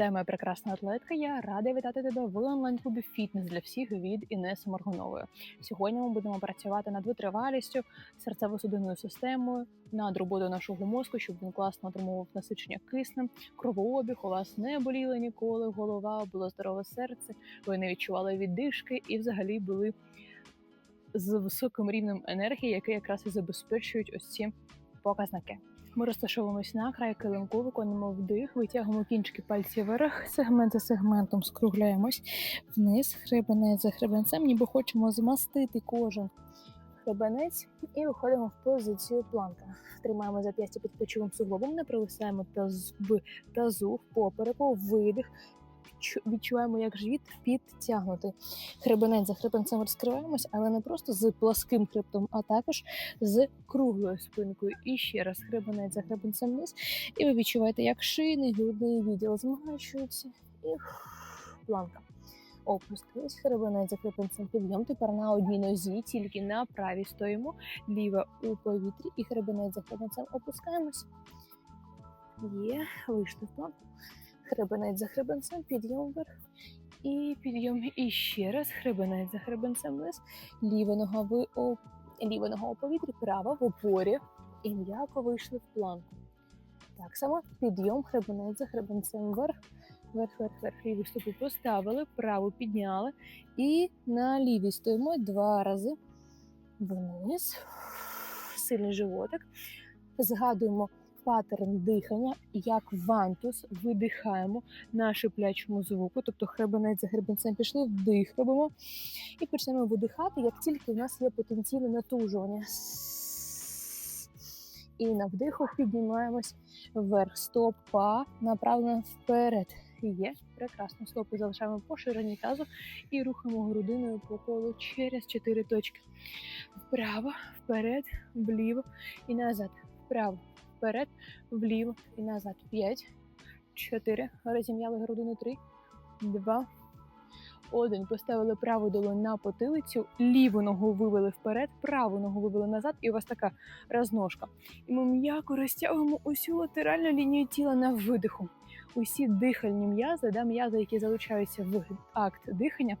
Тема прекрасна атлетка. Я рада вітати тебе в онлайн-клубі фітнес для всіх від Інеси Моргунової. Сьогодні ми будемо працювати над витривалістю, серцево-судинною системою, над роботою нашого мозку, щоб він класно отримував насичення киснем, кровообіг, у вас не боліла ніколи голова, було здорове серце, ви не відчували віддишки і взагалі були з високим рівнем енергії, який якраз і забезпечують ось ці показники. Ми розташовуємось на край килимку, виконуємо вдих, витягуємо кінчики пальців вверх, сегмент за сегментом скругляємось вниз, хребенець за хребенцем, ніби хочемо змастити кожен хребенець і виходимо в позицію планка. Тримаємо зап'ястя під плечовим суглобом, не провисаємо таз в тазу, в попереку, видих. Чу- Відчуваємо, як живіт підтягнутий. Хребенець за хребенцем розкриваємось, але не просто з пласким хребтом, а також з круглою спинкою. І ще раз хребенець за хребенцем вниз. І ви відчуваєте, як шийний грудний відділ змагачується і планка. Опустились, хребенець за хребенцем підйом. Тепер на одній нозі, тільки на правій стоїмо, ліва у повітрі і хребенець за хребенцем опускаємось. Є, вийшли в планку. Хребенець за хребенцем, підйом вверх. І підйом і ще раз хребенець за хребенцем вниз. Ліва нога в о... ліва нога у повітрі, права в опорі. І м'яко вийшли в планку. Так само підйом, хребенець за хребенцем вверх, вверх, вверх, вверх. Ліву стопу поставили, праву підняли. І на лівій стоїмо два рази вниз. Сильний животик. Згадуємо паттерн дихання, як вантус, видихаємо на шиплячому звуку, тобто хребенець за хребенцем пішли, вдих робимо. І почнемо видихати, як тільки в нас є потенційне натужування. І на вдиху піднімаємось вверх. Стопа направлена вперед. Є прекрасно. Стопи залишаємо по тазу і рухаємо грудиною по колу через чотири точки. Вправо, вперед, вліво і назад. Вправо, вперед, вліво і назад. П'ять, чотири. Розім'яли грудину. Три, два, один. Поставили праву долоню на потилицю, ліву ногу вивели вперед, праву ногу вивели назад, і у вас така розножка. І ми м'яко розтягуємо усю латеральну лінію тіла на видиху. Усі дихальні м'язи, да, м'язи, які залучаються в акт дихання,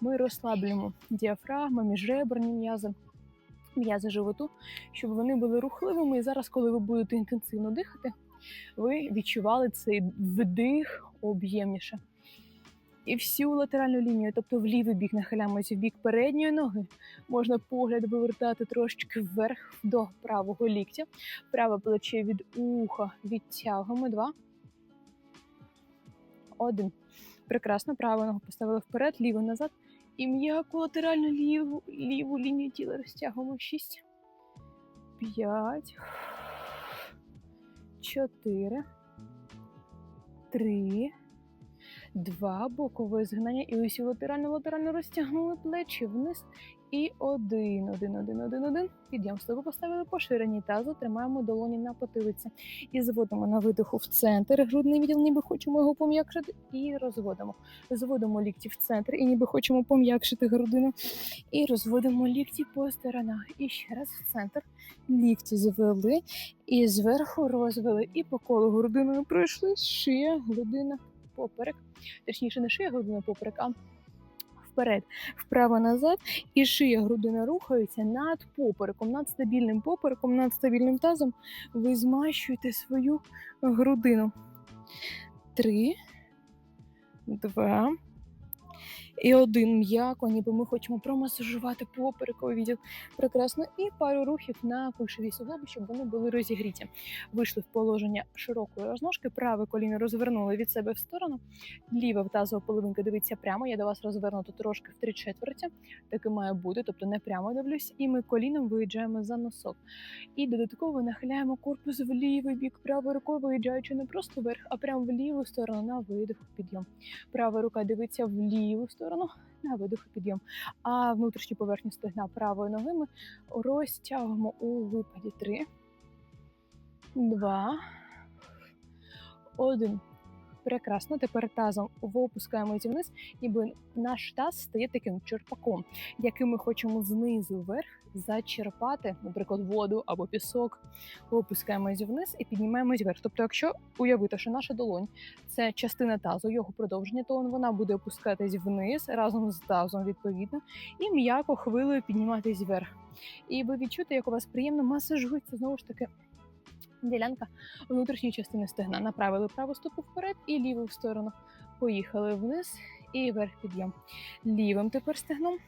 ми розслаблюємо діафрагма, міжреберні м'язи, м'язи животу, щоб вони були рухливими. І зараз, коли ви будете інтенсивно дихати, ви відчували цей вдих об'ємніше. І всю латеральну лінію, тобто в лівий бік нахиляємося в бік передньої ноги. Можна погляд вивертати трошечки вверх до правого ліктя. Праве плече від уха відтягуємо. Два. Один. Прекрасно. Праву ногу поставили вперед, ліву назад. І м'яку латеральну ліву, ліву лінію тіла розтягуємо. Шість. П'ять. Чотири. Три. Два бокове згинання і усі латерально латерально розтягнули плечі вниз. І один, один, один, один, один. Підйом стопу поставили по ширині тазу, тримаємо долоні на потилиці. І зводимо на видиху в центр. Грудний відділ, ніби хочемо його пом'якшити, і розводимо. Зводимо лікті в центр, і ніби хочемо пом'якшити грудину. І розводимо лікті по сторонах. І ще раз в центр. Лікті звели, і зверху розвели. І по колу грудиною пройшли. Шия, грудина, поперек. Точніше, не шия, грудина, поперек, а вперед, вправо назад, і шия грудина рухається над попереком, над стабільним попереком, над стабільним тазом. Ви змащуєте свою грудину. Три, два. І один м'яко, ніби ми хочемо промасажувати поперековий відділ. Прекрасно. І пару рухів на кульшові суглоби, щоб вони були розігріті. Вийшли в положення широкої розножки, праве коліно розвернули від себе в сторону, ліва тазова половинка дивиться прямо. Я до вас розвернуто трошки в три четверті. Так і має бути, тобто не прямо дивлюсь, і ми коліном виїжджаємо за носок. І додатково нахиляємо корпус в лівий бік, правою рукою виїжджаючи не просто вверх, а прямо в ліву сторону на видиху підйом. Права рука дивиться в ліву сторону на видиху підйом. А внутрішню поверхню стегна правої ноги ми розтягуємо у випаді. Три, два, один. Прекрасно. Тепер тазом опускаємося вниз, ніби наш таз стає таким черпаком, яким ми хочемо знизу вверх зачерпати, наприклад, воду або пісок. Опускаємось вниз і піднімаємось вверх. Тобто, якщо уявити, що наша долонь це частина тазу, його продовження, то вона буде опускатись вниз разом з тазом, відповідно, і м'яко хвилею підніматись вверх. І ви відчуєте, як у вас приємно масажується знову ж таки ділянка внутрішньої частини стегна. Направили праву стопу вперед і ліву в сторону. Поїхали вниз і вверх підйом. Лівим тепер стегном.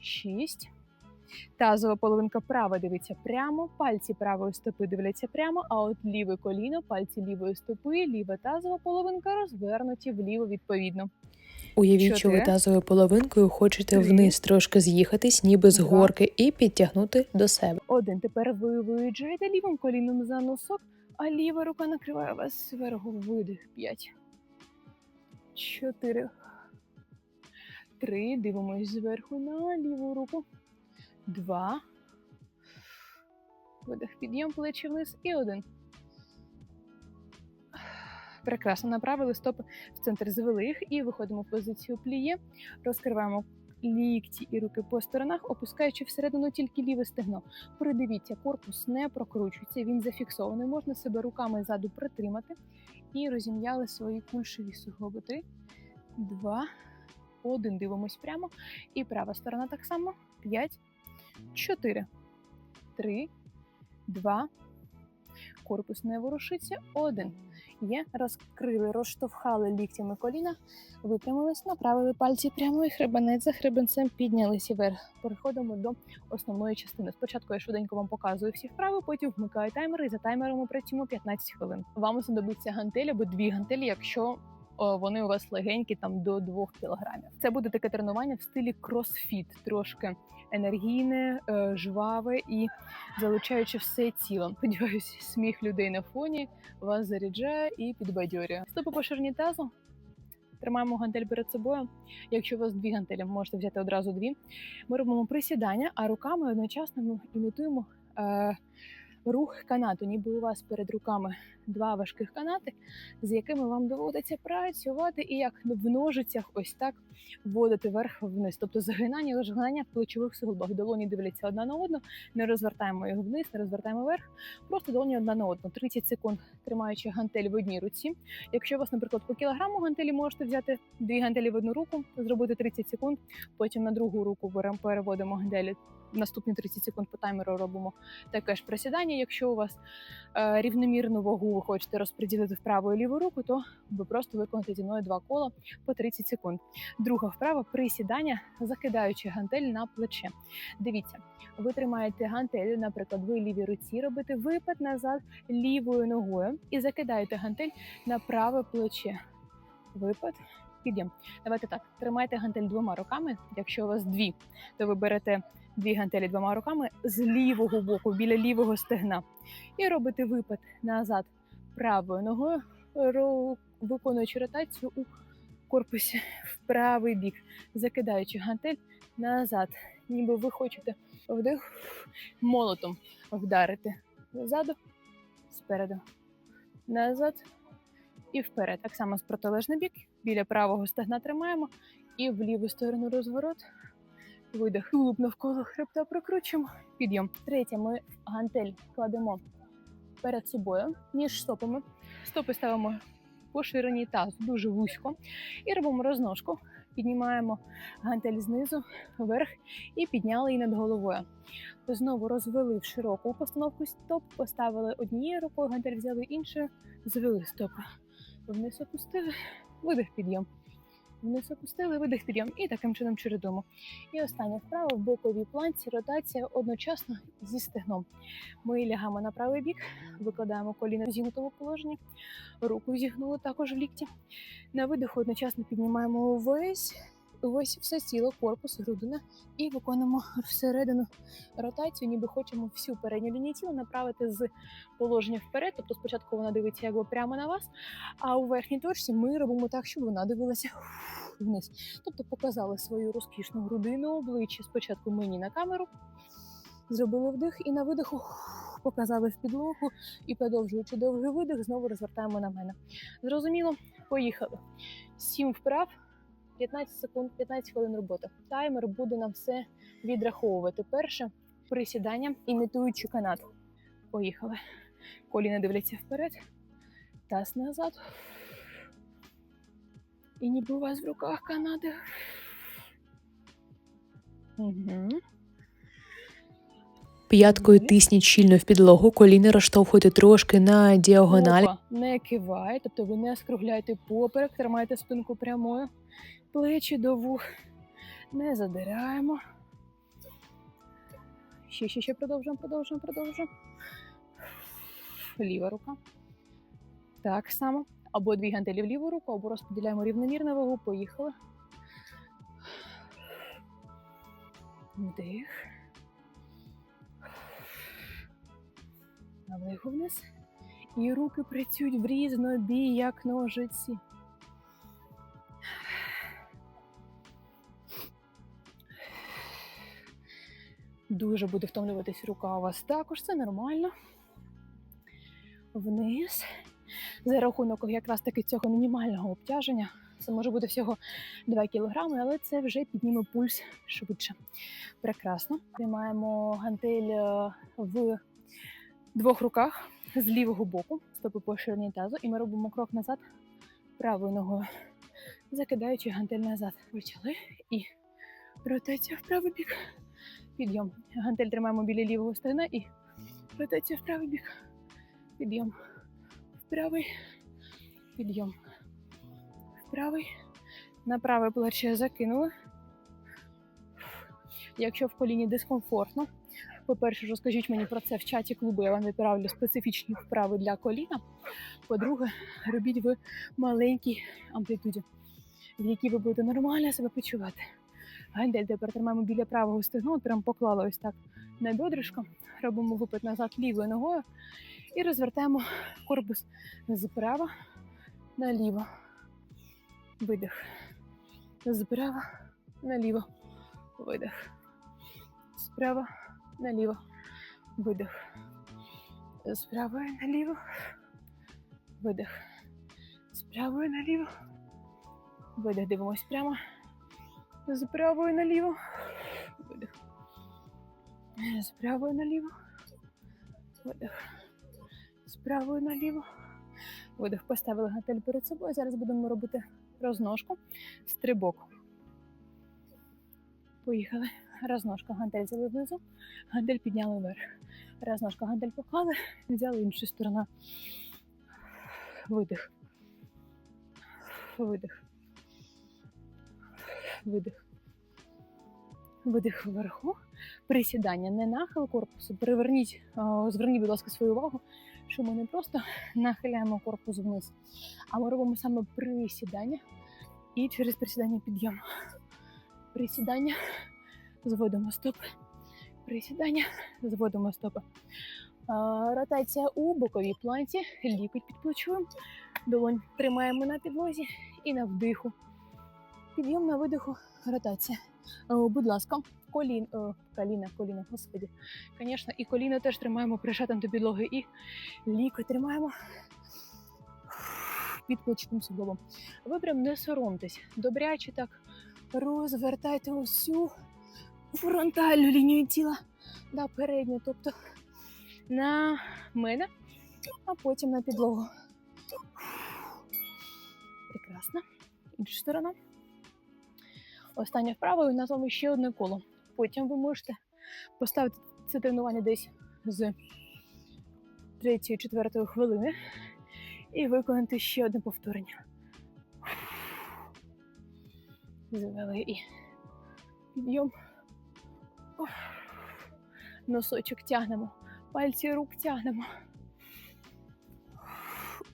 Шість. Тазова половинка права дивиться прямо, пальці правої стопи дивляться прямо, а от ліве коліно, пальці лівої стопи, ліва тазова половинка розвернуті вліво відповідно. Уявіть, що ви тазовою половинкою хочете Три. вниз трошки з'їхатись, ніби з Два. горки, і підтягнути до себе. Один. Тепер ви виїжджаєте лівим коліном за носок, а ліва рука накриває вас зверху. Видих. П'ять. Чотири. Три. Дивимось зверху на ліву руку. Два. Видих. Підйом плечі вниз. І один. Прекрасно. Направили стопи в центр звели їх і виходимо в позицію пліє. Розкриваємо лікті і руки по сторонах, опускаючи всередину тільки ліве стегно. Придивіться, корпус не прокручується, він зафіксований. Можна себе руками ззаду притримати і розім'яли свої кульшові суглоби. Два, один. Дивимось прямо. І права сторона так само. П'ять, чотири, три, два. Корпус не ворушиться. Один. Є. Розкрили, розштовхали ліктями коліна, випрямились, направили пальці прямо і хребенець за хребенцем піднялись вверх. Переходимо до основної частини. Спочатку я швиденько вам показую всі вправи, потім вмикаю таймер і за таймером ми працюємо 15 хвилин. Вам знадобиться гантель або дві гантелі, якщо вони у вас легенькі, там до 2 кілограмів. Це буде таке тренування в стилі кросфіт, трошки енергійне, е, жваве і залучаючи все тіло. Сподіваюсь, сміх людей на фоні вас заряджає і підбадьорює. Стопи по ширині тазу. Тримаємо гантель перед собою. Якщо у вас дві гантелі, можете взяти одразу дві. Ми робимо присідання, а руками одночасно ми імітуємо е, рух канату, ніби у вас перед руками два важких канати, з якими вам доводиться працювати і як в ножицях ось так вводити вверх вниз. Тобто загинання, розгинання в плечових суглобах. Долоні дивляться одна на одну, не розвертаємо їх вниз, не розвертаємо вверх, просто долоні одна на одну. 30 секунд тримаючи гантель в одній руці. Якщо у вас, наприклад, по кілограму гантелі можете взяти дві гантелі в одну руку, зробити 30 секунд, потім на другу руку переводимо гантелі. Наступні 30 секунд по таймеру робимо таке ж присідання. Якщо у вас е, рівномірну вагу ви хочете розподілити в і ліву руку, то ви просто виконаєте зі мною два кола по 30 секунд. Друга вправа присідання, закидаючи гантель на плече. Дивіться, ви тримаєте гантель, наприклад, ви лівій руці робите випад назад лівою ногою і закидаєте гантель на праве плече. Випад. Підйом. Давайте так. Тримайте гантель двома руками. Якщо у вас дві, то ви берете дві гантелі двома руками з лівого боку, біля лівого стегна. І робите випад назад правою ногою, виконуючи ротацію у корпусі в правий бік, закидаючи гантель назад, ніби ви хочете вдих молотом вдарити ззаду, спереду, назад і вперед. Так само з протилежний бік, біля правого стегна тримаємо і в ліву сторону розворот. Видих. Тулуб навколо хребта прокручуємо. Підйом. Третє, ми гантель кладемо перед собою між стопами. Стопи ставимо по тазу, дуже вузько. І робимо розножку. Піднімаємо гантель знизу вверх і підняли її над головою. Знову розвели в широку постановку стоп, поставили однією рукою, гантель взяли іншою, звели стопи. Вниз опустили, видих підйом. Вниз опустили, видих підйом. І таким чином чередуємо. І остання вправа в боковій планці, ротація одночасно зі стегном. Ми лягаємо на правий бік, викладаємо коліна в зігнутому положенні, руку зігнули також в лікті. На видиху одночасно піднімаємо увесь, увесь все тіло, корпус, грудина і виконуємо всередину ротацію, ніби хочемо всю передню лінію тіла направити з положення вперед. Тобто спочатку вона дивиться якби прямо на вас, а у верхній точці ми робимо так, щоб вона дивилася вниз. Тобто показали свою розкішну грудину, обличчя спочатку мені на камеру, зробили вдих і на видиху показали в підлогу і продовжуючи довгий видих, знову розвертаємо на мене. Зрозуміло? Поїхали. Сім вправ, 15 секунд, 15 хвилин роботи. Таймер буде нам все відраховувати. Перше присідання, імітуючи канат. Поїхали. Коліна дивляться вперед, таз назад. І ніби у вас в руках канати. Угу. П'яткою тисніть щільно в підлогу, коліна розштовхуйте трошки на діагоналі. Попа не киває, тобто ви не скругляєте поперек, тримайте спинку прямою, плечі до вух. Не задираємо. Ще, ще, ще продовжуємо, продовжуємо, продовжуємо. Ліва рука. Так само. Або дві гантелі в ліву руку, або розподіляємо рівномірно вагу. Поїхали. Вдих. На вдиху вниз. І руки працюють в різнобій, як ножиці. Дуже буде втомлюватись рука у вас також, це нормально. Вниз. За рахунок якраз таки цього мінімального обтяження. Це може бути всього 2 кілограми, але це вже підніме пульс швидше. Прекрасно. Тримаємо гантель е, в двох руках з лівого боку, стопи по ширині тазу, і ми робимо крок назад правою ногою, закидаючи гантель назад. Почали і ротація в правий бік. Підйом. Гантель тримаємо біля лівого стегна і ротація в правий бік. Підйом. В правий. Підйом. В правий. На праве плече закинули. Якщо в коліні дискомфортно, по-перше, розкажіть мені про це в чаті клубу, я вам відправлю специфічні вправи для коліна. По-друге, робіть ви маленькій амплітуді, в якій ви будете нормально себе почувати. Гендель тепер тримаємо біля правого стегну, прям поклали ось так на бедришко, робимо випад назад лівою ногою і розвертаємо корпус справа наліво. Видих. Справа наліво. Видих. Справа наліво. Видих. З наліво. Видих. З наліво. Видих. Дивимось прямо. З наліво. Видих. З наліво. Видих. З наліво. Видих. Поставили гантель перед собою. Зараз будемо робити розножку. Стрибок. Поїхали. Розножка гантель взяли внизу, гантель підняли вверх. Розножка гантель поклали, взяли іншу сторону. Видих. Видих. Видих. Видих вверху. Присідання, не нахил корпусу. Переверніть, зверніть, будь ласка, свою увагу, що ми не просто нахиляємо корпус вниз, а ми робимо саме присідання і через присідання підйом. Присідання зводимо стопи. Присідання, зводимо стопи. Ротація у боковій планці, лікоть під плечем, долонь тримаємо на підлозі і на вдиху. Підйом на видиху, ротація. Будь ласка, колін, о, коліна, коліна, господі. Звісно, і коліна теж тримаємо прижатим до підлоги, і лікоть тримаємо під плечовим суглобом. Ви прям не соромтесь, добряче так розвертайте усю фронтальну лінію тіла да, передню, тобто на мене, а потім на підлогу. Прекрасно. Інша сторона. Остання вправа і на тому ще одне коло. Потім ви можете поставити це тренування десь з 3-4 хвилини і виконати ще одне повторення. Завели і підйом. Носочок тягнемо, пальці рук тягнемо.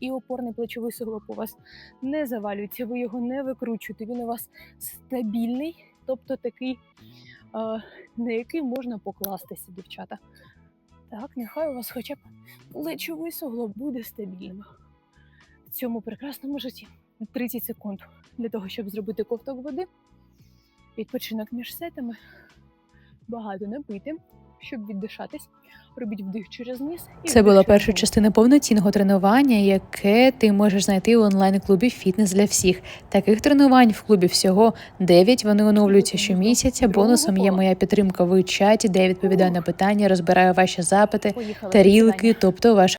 І опорний плечовий суглоб у вас не завалюється, ви його не викручуєте. Він у вас стабільний, тобто такий, е, на який можна покластися, дівчата. Так, нехай у вас хоча б плечовий суглоб буде стабільним. В цьому прекрасному житті 30 секунд для того, щоб зробити ковток води. Відпочинок між сетами. Багато не пити. щоб віддишатись. Робіть вдих через ніс. І Це була перша частина повноцінного тренування, яке ти можеш знайти в онлайн-клубі Фітнес для всіх. Таких тренувань в клубі всього 9, Вони оновлюються щомісяця. Бонусом є моя підтримка в чаті, де я відповідаю на питання, розбираю ваші запити, тарілки, тобто ваш